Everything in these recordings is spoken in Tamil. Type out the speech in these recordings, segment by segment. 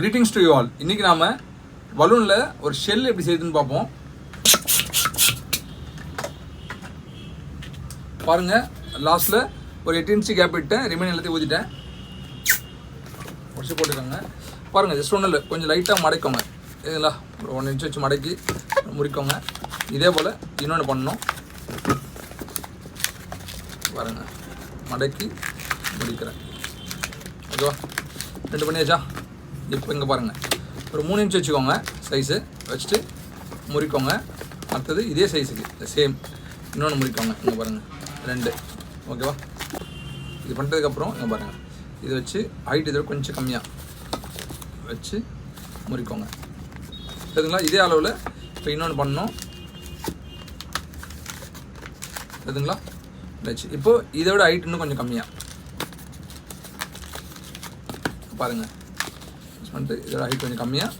கிரீட்டிங்ஸ் டு யூ ஆல் இன்னைக்கு நாம் பலூனில் ஒரு ஷெல் எப்படி செய்யுதுன்னு பார்ப்போம். பாருங்கள் லாஸ்ட்டில் ஒரு எட்டு இன்ச்சு கேப் விட்டேன் ரிமைன் எல்லாத்தையும் ஊற்றிட்டேன் உடச்சி போட்டுக்கோங்க. பாருங்க ஜஸ்ட் ஒன்றும் இல்லை. கொஞ்சம் லைட்டாக மடக்கோங்க. இதுங்களா ஒரு ஒன் இன்ச்சு வச்சு மடக்கி முறிக்கோங்க. இதே போல் இன்னொன்று பண்ணணும். பாருங்க மடக்கி முடிக்கிறேன். ஓகேவா? ரெண்டு பண்ணியாச்சா? இப்போ இங்கே பாருங்கள் ஒரு மூணு இன்ச் வச்சுக்கோங்க சைஸு வச்சுட்டு முறிக்கோங்க. அடுத்தது இதே சைஸுக்கு சேம் இன்னொன்று முறிக்கோங்க. இங்கே பாருங்கள் ரெண்டு. ஓகேவா இது பண்ணுறதுக்கப்புறம் இங்கே பாருங்கள் இதை வச்சு ஹைட் இதில் கொஞ்சம் கம்மியாக வச்சு முறிக்கோங்க. சரிங்களா? இதே அளவில் இப்போ இன்னொன்று பண்ணோம் சரிங்களா? வச்சு. இப்போது இதை விட ஹைட் இன்னும் கொஞ்சம் கம்மியாக பாருங்கள் பண்ணிட்டு இதோட ஹைட் கொஞ்சம் கம்மியாக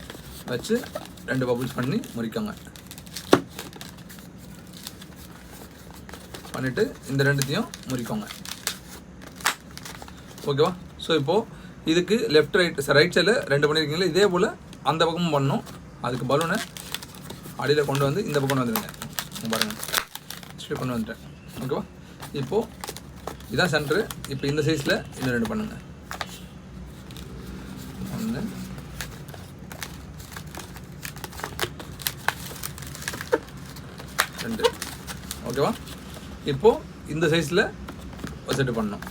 வச்சு ரெண்டு பபுள்ஸ் பண்ணி முறிக்கோங்க. பண்ணிவிட்டு இந்த ரெண்டுத்தையும் முறிக்கோங்க. ஓகேவா? ஸோ இப்போது இதுக்கு லெஃப்ட் ரைட் ரைட் சைடில் ரெண்டு பண்ணியிருக்கீங்களா இதே போல் அந்த பக்கமும் பண்ணணும். அதுக்கு பலூனை அடியில் கொண்டு வந்து இந்த பக்கம் வந்துடுங்க பாருங்கள் பாருங்க. கொண்டு வந்துட்டேன். ஓகேவா? இப்போது இதான் சென்ட்ரு இப்போ இந்த சைஸில் இன்னும் ரெண்டு பண்ணுங்கள் ஒன்று ரெண்டு. ஓகேவா இப்போது இந்த சைஸில் செட்டு பண்ணணும்.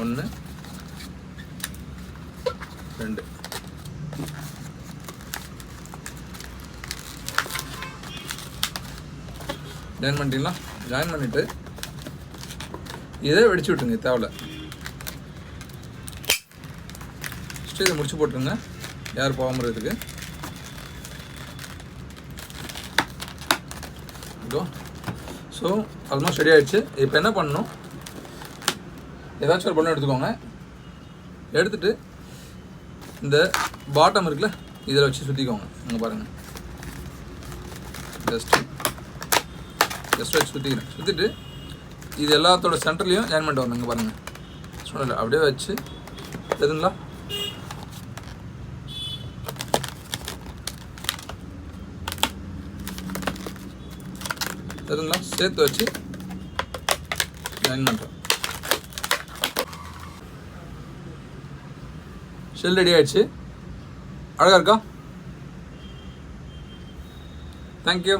ஒன்று ரெண்டு. ஜாயின் பண்ணிட்டீங்களா? ஜாயின் பண்ணிவிட்டு இதை வெடிச்சு விட்டுருங்க தேவையில்ல. ஃபஸ்ட்டு இதை முடிச்சு போட்டுருங்க. யார் போகாமல் இருக்கிறதுக்கு? இதோ ஸோ ஆல்மோஸ்ட் ரெடி ஆகிடுச்சு இப்போ என்ன பண்ணணும்? ஏதாச்சும் ஒரு பொண்ணு எடுத்துக்கோங்க. எடுத்துட்டு இந்த பாட்டம் இருக்குல்ல இதில் வச்சு சுற்றிக்கோங்க இங்கே பாருங்கள் ஜஸ்ட்டு ஜஸ்ட் வச்சு சுற்றிக்கிறேன் சுற்றிட்டு இது எல்லாத்தோட சென்டர்லேயும் ஜாயின் பண்ணிட்டு வரணும். இங்கே பாருங்கள் சொன்னல அப்படியே வச்சு எதுங்களா தெரியுங்களா சேர்த்து வச்சு ஜாயின் பண்ணுறோம் ஷெல் ரெடி ஆயிடுச்சு. அழகாக இருக்கா? தேங்க்யூ